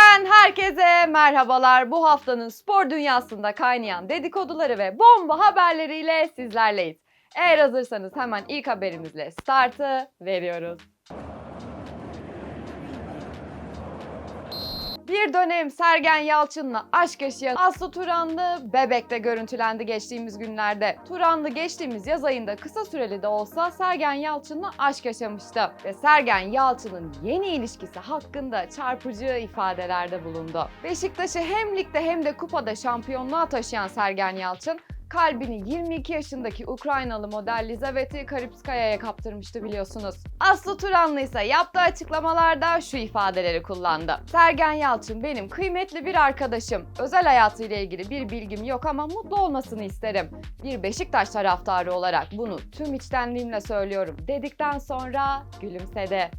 Türkiye'den herkese merhabalar. Bu haftanın spor dünyasında kaynayan dedikoduları ve bomba haberleriyle sizlerleyiz. Eğer hazırsanız hemen ilk haberimizle startı veriyoruz. Bir dönem Sergen Yalçın'la aşk yaşayan Aslı Turanlı Bebek'te görüntülendi geçtiğimiz günlerde. Turanlı geçtiğimiz yaz ayında kısa süreli de olsa Sergen Yalçın'la aşk yaşamıştı. Ve Sergen Yalçın'ın yeni ilişkisi hakkında çarpıcı ifadelerde bulundu. Beşiktaş'ı hem ligde hem de kupada şampiyonluğa taşıyan Sergen Yalçın, kalbini 22 yaşındaki Ukraynalı model Lizaveti Karipskaya'ya kaptırmıştı biliyorsunuz. Aslı Turanlı ise yaptığı açıklamalarda şu ifadeleri kullandı. Sergen Yalçın benim kıymetli bir arkadaşım. Özel hayatıyla ilgili bir bilgim yok ama mutlu olmasını isterim. Bir Beşiktaş taraftarı olarak bunu tüm içtenliğimle söylüyorum dedikten sonra gülümsedi.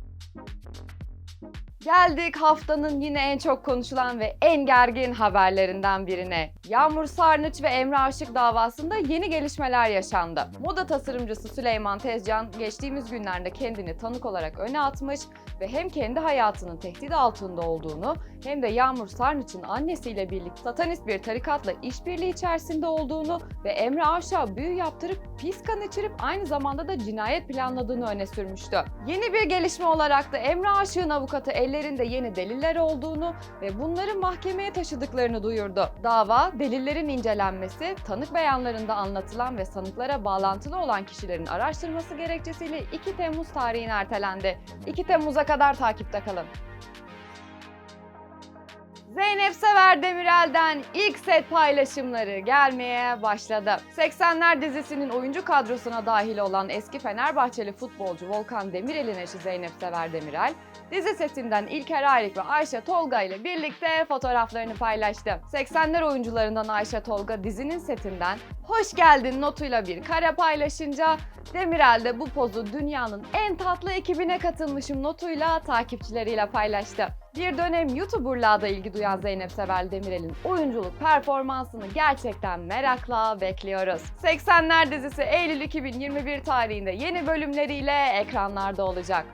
Geldik haftanın yine en çok konuşulan ve en gergin haberlerinden birine. Yağmur Sarnıç ve Emre Aşık davasında yeni gelişmeler yaşandı. Moda tasarımcısı Süleyman Tezcan geçtiğimiz günlerde kendini tanık olarak öne atmış ve hem kendi hayatının tehdit altında olduğunu hem de Yağmur Sarnıç'ın annesiyle birlikte satanist bir tarikatla işbirliği içerisinde olduğunu ve Emre Aşık'a büyü yaptırıp pis kan içirip aynı zamanda da cinayet planladığını öne sürmüştü. Yeni bir gelişme olarak da Emre Aşık'ın avukatı ellerinde yeni deliller olduğunu ve bunları mahkemeye taşıdıklarını duyurdu. Dava, delillerin incelenmesi, tanık beyanlarında anlatılan ve sanıklara bağlantılı olan kişilerin araştırması gerekçesiyle 2 Temmuz tarihine ertelendi. 2 Temmuz'a kadar takipte kalın. Zeynep Sever Demirel'den ilk set paylaşımları gelmeye başladı. 80'ler dizisinin oyuncu kadrosuna dahil olan eski Fenerbahçeli futbolcu Volkan Demirel'in eşi Zeynep Sever Demirel, dizi setinden İlker Ayrik ve Ayşe Tolga ile birlikte fotoğraflarını paylaştı. 80'ler oyuncularından Ayşe Tolga dizinin setinden hoş geldin notuyla bir kare paylaşınca Demirel de bu pozu dünyanın en tatlı ekibine katılmışım notuyla takipçileriyle paylaştı. Bir dönem YouTuber'lığa da ilgi duyan Zeynep Sevel Demirel'in oyunculuk performansını gerçekten merakla bekliyoruz. 80'ler dizisi Eylül 2021 tarihinde yeni bölümleriyle ekranlarda olacak.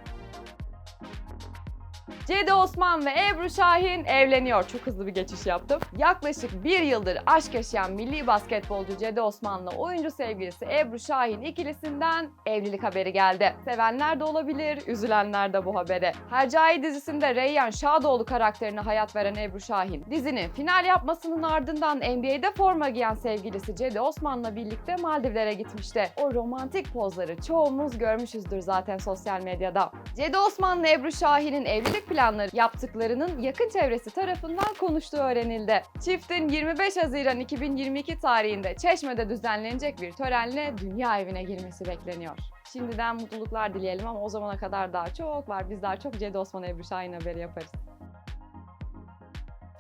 Cedi Osman ve Ebru Şahin evleniyor. Çok hızlı bir geçiş yaptım. Yaklaşık bir yıldır aşk yaşayan milli basketbolcu Cedi Osman'la oyuncu sevgilisi Ebru Şahin ikilisinden evlilik haberi geldi. Sevenler de olabilir, üzülenler de bu habere. Hercai dizisinde Reyyan Şadoğlu karakterine hayat veren Ebru Şahin, dizinin final yapmasının ardından NBA'de forma giyen sevgilisi Cedi Osman'la birlikte Maldivlere gitmişti. O romantik pozları çoğumuz görmüşüzdür zaten sosyal medyada. Cedi Osman'la Ebru Şahin'in evlilik planları yaptıklarının yakın çevresi tarafından konuştuğu öğrenildi. Çiftin 25 Haziran 2022 tarihinde Çeşme'de düzenlenecek bir törenle dünya evine girmesi bekleniyor. Şimdiden mutluluklar dileyelim ama o zamana kadar daha çok var. Biz daha çok Cedi Osman Ebru Şahin haberi yaparız.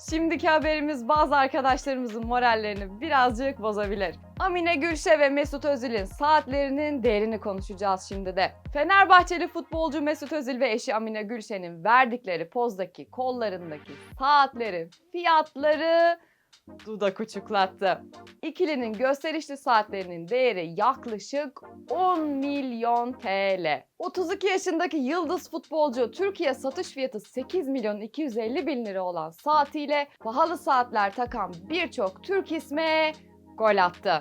Şimdiki haberimiz bazı arkadaşlarımızın morallerini birazcık bozabilir. Amine Gülşe ve Mesut Özil'in saatlerinin değerini konuşacağız şimdi de. Fenerbahçeli futbolcu Mesut Özil ve eşi Amine Gülşen'in verdikleri pozdaki kollarındaki saatlerin fiyatları dudak uçuklattı. İkilinin gösterişli saatlerinin değeri yaklaşık 10 milyon TL. 32 yaşındaki yıldız futbolcu Türkiye satış fiyatı 8 milyon 250 bin lira olan saatiyle pahalı saatler takan birçok Türk isme gol attı.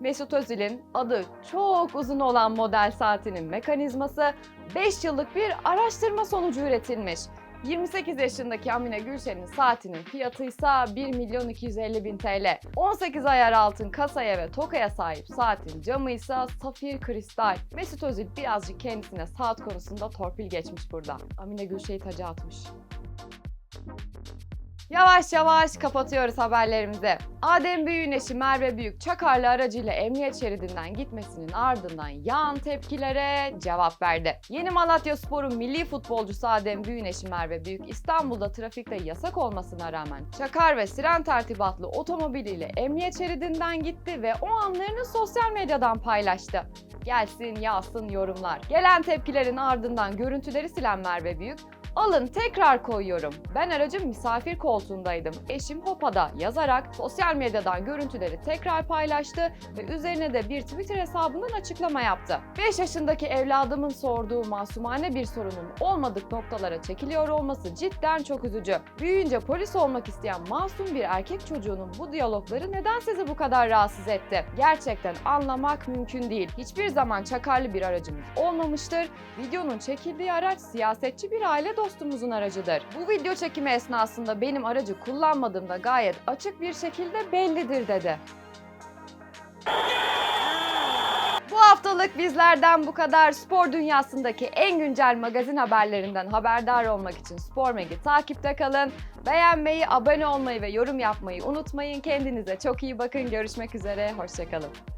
Mesut Özil'in adı çok uzun olan model saatinin mekanizması 5 yıllık bir araştırma sonucu üretilmiş. 28 yaşındaki Amine Gülşen'in saatinin fiyatı ise 1 milyon 250 bin TL. 18 ayar altın kasaya ve tokaya sahip saatin camı ise safir kristal. Mesut Özil birazcık kendisine saat konusunda torpil geçmiş burada. Amine Gülşen'i taca atmış. Yavaş yavaş kapatıyoruz haberlerimizi. Adem Büyük'ün eşi Merve Büyük Çakarlı aracıyla emniyet şeridinden gitmesinin ardından yağan tepkilere cevap verdi. Yeni Malatya Spor'un milli futbolcusu Adem Büyük'ün eşi Merve Büyük İstanbul'da trafikte yasak olmasına rağmen Çakar ve siren tertibatlı otomobiliyle emniyet şeridinden gitti ve o anlarını sosyal medyadan paylaştı. Gelsin yağsın yorumlar. Gelen tepkilerin ardından görüntüleri silen Merve Büyük, Alın tekrar koyuyorum. Ben aracın misafir koltuğundaydım. Eşim Hopa'da yazarak sosyal medyadan görüntüleri tekrar paylaştı ve üzerine de bir Twitter hesabından açıklama yaptı. 5 yaşındaki evladımın sorduğu masumane bir sorunun olmadık noktalara çekiliyor olması cidden çok üzücü. Büyüyünce polis olmak isteyen masum bir erkek çocuğunun bu diyalogları neden sizi bu kadar rahatsız etti? Gerçekten anlamak mümkün değil. Hiçbir zaman çakarlı bir aracımız olmamıştır. Videonun çekildiği araç siyasetçi bir aile dostumuzun aracıdır. Bu video çekimi esnasında benim aracı kullanmadığımda gayet açık bir şekilde bellidir dedi. Bu haftalık bizlerden bu kadar. Spor dünyasındaki en güncel magazin haberlerinden haberdar olmak için Spor Meg'i takipte kalın. Beğenmeyi, abone olmayı ve yorum yapmayı unutmayın. Kendinize çok iyi bakın. Görüşmek üzere. Hoşçakalın.